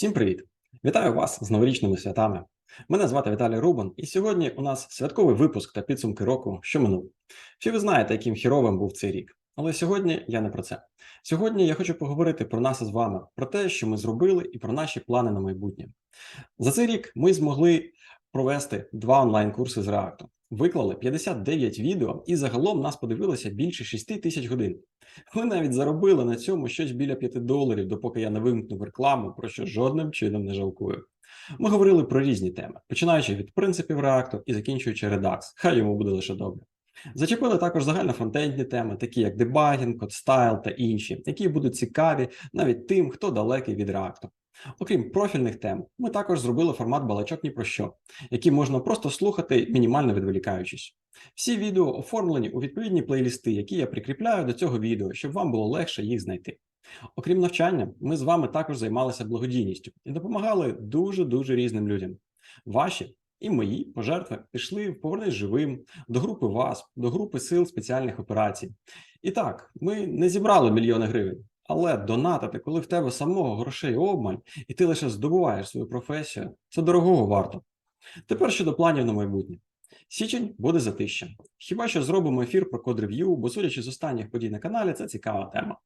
Всім привіт! Вітаю вас з новорічними святами. Мене звати Віталій Рубан, і сьогодні у нас святковий випуск та підсумки року, що минув. Всі ви знаєте, яким хіровим був цей рік. Але сьогодні я не про це. Сьогодні я хочу поговорити про нас із вами, про те, що ми зробили, і про наші плани на майбутнє. За цей рік ми змогли провести два онлайн-курси з React. Виклали 59 відео, і загалом нас подивилося більше 6 тисяч годин. Ми навіть заробили на цьому щось біля 5 доларів, допоки я не вимкнув рекламу, про що жодним чином не жалкую. Ми говорили про різні теми, починаючи від принципів React і закінчуючи Redux. Хай йому буде лише добре. Зачепили також загальнофронтендні теми, такі як дебагінг, кодстайл та інші, які будуть цікаві навіть тим, хто далекий від React. Окрім профільних тем, ми також зробили формат балачок ні про що, які можна просто слухати, мінімально відволікаючись. Всі відео оформлені у відповідні плейлісти, які я прикріпляю до цього відео, щоб вам було легше їх знайти. Окрім навчання, ми з вами також займалися благодійністю і допомагали дуже дуже різним людям. Ваші і мої пожертви пішли в повернись живим до групи ВАСП, до групи сил спеціальних операцій. І так, ми не зібрали мільйони гривень. Але донатити, коли в тебе самого грошей обмаль, і ти лише здобуваєш свою професію, це дорогого варто. Тепер щодо планів на майбутнє. Січень буде затища. Хіба що зробимо ефір про код-рев'ю, бо судячи з останніх подій на каналі, це цікава тема.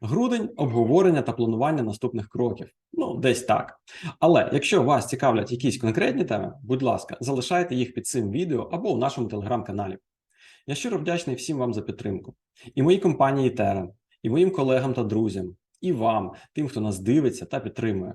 Грудень обговорення та планування наступних кроків. Ну, десь так. Але якщо вас цікавлять якісь конкретні теми, будь ласка, залишайте їх під цим відео або у нашому телеграм-каналі. Я щиро вдячний всім вам за підтримку. І моїй компанії Terra, і моїм колегам та друзям, і вам, тим, хто нас дивиться та підтримує.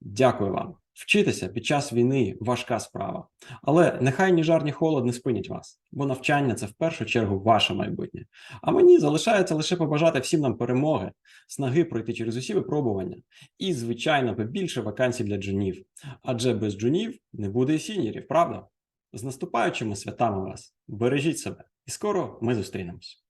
Дякую вам. Вчитися під час війни важка справа. Але нехай ні жар, ні холод не спинять вас, бо навчання це в першу чергу ваше майбутнє. А мені залишається лише побажати всім нам перемоги, снаги пройти через усі випробування і, звичайно, побільше вакансій для джунів. Адже без джунів не буде і сінірів, правда? З наступаючими святами вас! Бережіть себе, і скоро ми зустрінемось.